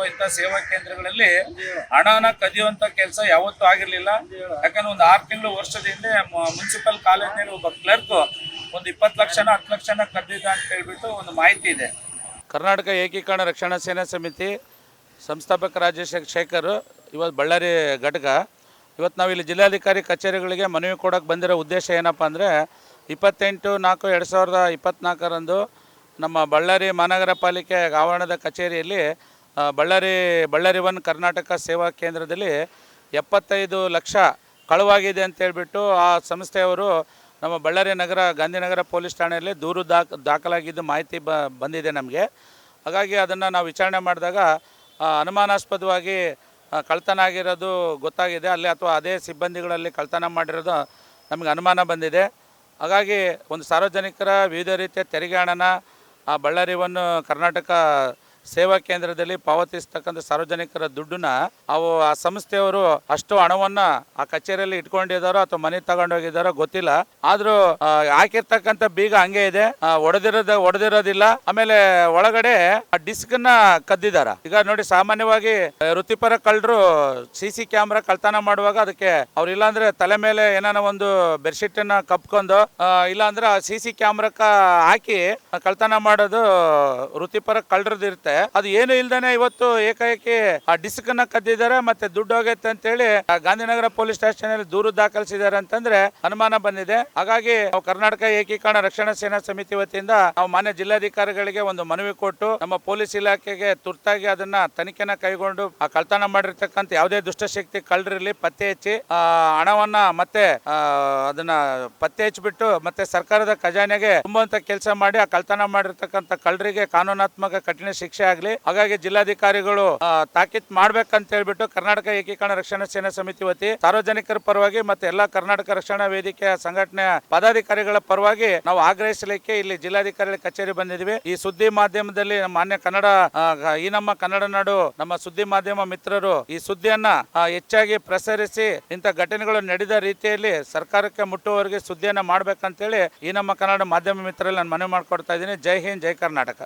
ಅಥವಾ ಇಂಥ ಸೇವಾ ಕೇಂದ್ರಗಳಲ್ಲಿ ಹಣನ ಕದಿಯುವಂತ ಕೆಲಸ ಯಾವತ್ತೂ ಆಗಿರಲಿಲ್ಲ. ಯಾಕಂದ್ರೆ ಒಂದು ಆರು ತಿಂಗಳು ವರ್ಷದ ಹಿಂದೆ ಮುನ್ಸಿಪಲ್ ಕಾಲೇಜ್ನಲ್ಲಿ ಒಬ್ಬ ಕ್ಲರ್ಕ್ ಒಂದು ಇಪ್ಪತ್ತು ಲಕ್ಷನ, ಹತ್ತು ಲಕ್ಷನ ಕದ್ದಿದ್ದ ಅಂತ ಹೇಳ್ಬಿಟ್ಟು ಒಂದು ಮಾಹಿತಿ ಇದೆ. ಕರ್ನಾಟಕ ಏಕೀಕರಣ ರಕ್ಷಣಾ ಸೇನಾ ಸಮಿತಿ ಸಂಸ್ಥಾಪಕ ರಾಜಶೇಖರ್ ಶೇಖರ್ ಇವತ್ತು ಬಳ್ಳಾರಿ ಘಟಕ. ಇವತ್ತು ನಾವು ಇಲ್ಲಿ ಜಿಲ್ಲಾಧಿಕಾರಿ ಕಚೇರಿಗಳಿಗೆ ಮನವಿ ಕೊಡೋಕೆ ಬಂದಿರೋ ಉದ್ದೇಶ ಏನಪ್ಪ ಅಂದರೆ ಇಪ್ಪತ್ತೆಂಟು ನಾಲ್ಕು ಎರಡು ಸಾವಿರದ ಇಪ್ಪತ್ತ್ನಾಲ್ಕರಂದು ನಮ್ಮ ಬಳ್ಳಾರಿ ಮಹಾನಗರ ಪಾಲಿಕೆ ಆವರಣದ ಕಚೇರಿಯಲ್ಲಿ ಬಳ್ಳಾರಿ ಬಳ್ಳಾರಿ ಒನ್ ಕರ್ನಾಟಕ ಸೇವಾ ಕೇಂದ್ರದಲ್ಲಿ ಎಪ್ಪತ್ತೈದು ಲಕ್ಷ ಕಳುವಾಗಿದೆ ಅಂತ ಹೇಳ್ಬಿಟ್ಟು ಆ ಸಂಸ್ಥೆಯವರು ನಮ್ಮ ಬಳ್ಳಾರಿ ನಗರ, ಗಾಂಧಿನಗರ ಪೊಲೀಸ್ ಠಾಣೆಯಲ್ಲಿ ದೂರು ದಾಖ ದಾಖಲಾಗಿದ್ದು ಮಾಹಿತಿ ಬಂದಿದೆ ನಮಗೆ. ಹಾಗಾಗಿ ಅದನ್ನು ನಾವು ವಿಚಾರಣೆ ಮಾಡಿದಾಗ ಅನುಮಾನಾಸ್ಪದವಾಗಿ ಕಳ್ತನ ಆಗಿರೋದು ಗೊತ್ತಾಗಿದೆ. ಅಲ್ಲಿ ಅಥವಾ ಅದೇ ಸಿಬ್ಬಂದಿಗಳಲ್ಲಿ ಕಳ್ತನ ಮಾಡಿರೋದು ನಮಗೆ ಅನುಮಾನ ಬಂದಿದೆ. ಹಾಗಾಗಿ ಒಂದು ಸಾರ್ವಜನಿಕರ ವಿವಿಧ ರೀತಿಯ ತೆರಿಗೆ ಹಣನ ಆ ಬಳ್ಳಾರಿವನ್ನು ಕರ್ನಾಟಕ ಸೇವಾ ಕೇಂದ್ರದಲ್ಲಿ ಪಾವತಿಸ್ತಕ್ಕಂಥ ಸಾರ್ವಜನಿಕರ ದುಡ್ಡನ್ನ ಅವು ಆ ಸಂಸ್ಥೆಯವರು ಅಷ್ಟು ಹಣವನ್ನ ಆ ಕಚೇರಿಯಲ್ಲಿ ಇಟ್ಕೊಂಡಿದಾರೋ ಅಥವಾ ಮನೆ ತಗೊಂಡೋಗಿದಾರೋ ಗೊತ್ತಿಲ್ಲ. ಆದ್ರೂ ಹಾಕಿರ್ತಕ್ಕಂಥ ಬೀಗ ಹಂಗೆ ಇದೆ. ಒಡೆದಿರೋದ ಒಡೆದಿರೋದಿಲ್ಲ. ಆಮೇಲೆ ಒಳಗಡೆ ಆ ಡಿಸ್ಕ್ನ ಕದ್ದಿದಾರ ಈಗ ನೋಡಿ ಸಾಮಾನ್ಯವಾಗಿ ವೃತ್ತಿಪರ ಕಳ್ಳರು ಸಿಸಿ ಕ್ಯಾಮ್ರಾ ಕಳ್ತನ ಮಾಡುವಾಗ ಅದಕ್ಕೆ ಅವ್ರ ಇಲ್ಲಾಂದ್ರೆ ತಲೆ ಮೇಲೆ ಏನಾನ ಒಂದು ಬೆಡ್ಶೀಟ್ ಅನ್ನ ಕಪ್ಕೊಂಡು ಆ, ಇಲ್ಲಾಂದ್ರೆ ಸಿಸಿ ಕ್ಯಾಮ್ರಾಕ ಹಾಕಿ ಕಳ್ತನ ಮಾಡೋದು ವೃತ್ತಿಪರ ಕಳ್ಳರದ್ದು ಇರುತ್ತೆ ಅದು ಏನು ಇಲ್ದೇನೆ ಇವತ್ತು ಏಕಾಏಕಿ ಆ ಡಿಸ್ಕ್ನ ಕದ್ದಿದ್ದಾರೆ, ಮತ್ತೆ ದುಡ್ಡು ಹೋಗೈತೆ ಅಂತ ಹೇಳಿ ಗಾಂಧಿನಗರ ಪೊಲೀಸ್ ಸ್ಟೇಷನ್ ಅಲ್ಲಿ ದೂರು ದಾಖಲಿಸಿದ್ದಾರೆ ಅಂತಂದ್ರೆ ಅನುಮಾನ ಬಂದಿದೆ. ಹಾಗಾಗಿ ನಾವು ಕರ್ನಾಟಕ ಏಕೀಕರಣ ರಕ್ಷಣಾ ಸೇನಾ ಸಮಿತಿ ವತಿಯಿಂದ ನಾವು ಮಾನ್ಯ ಜಿಲ್ಲಾಧಿಕಾರಿಗಳಿಗೆ ಒಂದು ಮನವಿ ಕೊಟ್ಟು ನಮ್ಮ ಪೊಲೀಸ್ ಇಲಾಖೆಗೆ ತುರ್ತಾಗಿ ಅದನ್ನ ತನಿಖೆನ ಕೈಗೊಂಡು ಆ ಕಳ್ತನ ಮಾಡಿರ್ತಕ್ಕಂಥ ಯಾವುದೇ ದುಷ್ಟಶಕ್ತಿ ಕಳ್ಳರಿರ್ಲಿ ಪತ್ತೆ ಹಚ್ಚಿ ಹಣವನ್ನ ಮತ್ತೆ ಅದನ್ನ ಪತ್ತೆ ಹಚ್ಚಿಬಿಟ್ಟು ಮತ್ತೆ ಸರ್ಕಾರದ ಖಜಾನೆಗೆ ತುಂಬುವಂತ ಕೆಲಸ ಮಾಡಿ ಆ ಕಳ್ತನ ಮಾಡಿರ್ತಕ್ಕಂಥ ಕಳ್ಳರಿಗೆ ಕಾನೂನಾತ್ಮಕ ಕಠಿಣ ಶಿಕ್ಷೆ ಆಗ್ಲಿ, ಹಾಗಾಗಿ ಜಿಲ್ಲಾಧಿಕಾರಿಗಳು ತಾಕೀತ್ ಮಾಡ್ಬೇಕಂತ ಹೇಳ್ಬಿಟ್ಟು ಕರ್ನಾಟಕ ಏಕೀಕರಣ ರಕ್ಷಣಾ ಸೇನಾ ಸಮಿತಿ ವತಿ, ಸಾರ್ವಜನಿಕರ ಪರವಾಗಿ ಮತ್ತೆ ಎಲ್ಲಾ ಕರ್ನಾಟಕ ರಕ್ಷಣಾ ವೇದಿಕೆಯ ಸಂಘಟನೆ ಪದಾಧಿಕಾರಿಗಳ ಪರವಾಗಿ ನಾವು ಆಗ್ರಹಿಸಲಿಕ್ಕೆ ಇಲ್ಲಿ ಜಿಲ್ಲಾಧಿಕಾರಿಗಳ ಕಚೇರಿ ಬಂದಿದ್ವಿ. ಈ ಸುದ್ದಿ ಮಾಧ್ಯಮದಲ್ಲಿ ಮಾನ್ಯ ಕನ್ನಡ ಈ ನಮ್ಮ ಕನ್ನಡ ನಾಡು, ನಮ್ಮ ಸುದ್ದಿ ಮಾಧ್ಯಮ ಮಿತ್ರರು ಈ ಸುದ್ದಿಯನ್ನ ಹೆಚ್ಚಾಗಿ ಪ್ರಸರಿಸಿ ಇಂಥ ಘಟನೆಗಳು ನಡೆದ ರೀತಿಯಲ್ಲಿ ಸರ್ಕಾರಕ್ಕೆ ಮುಟ್ಟುವವರಿಗೆ ಸುದ್ದಿಯನ್ನ ಮಾಡ್ಬೇಕಂತೇಳಿ ಈ ನಮ್ಮ ಕನ್ನಡ ಮಾಧ್ಯಮ ಮಿತ್ರರಲ್ಲಿ ನಾನು ಮನವಿ ಮಾಡ್ಕೊಡ್ತಾ ಇದ್ದೀನಿ. ಜೈ ಹಿಂದ್, ಜೈ ಕರ್ನಾಟಕ.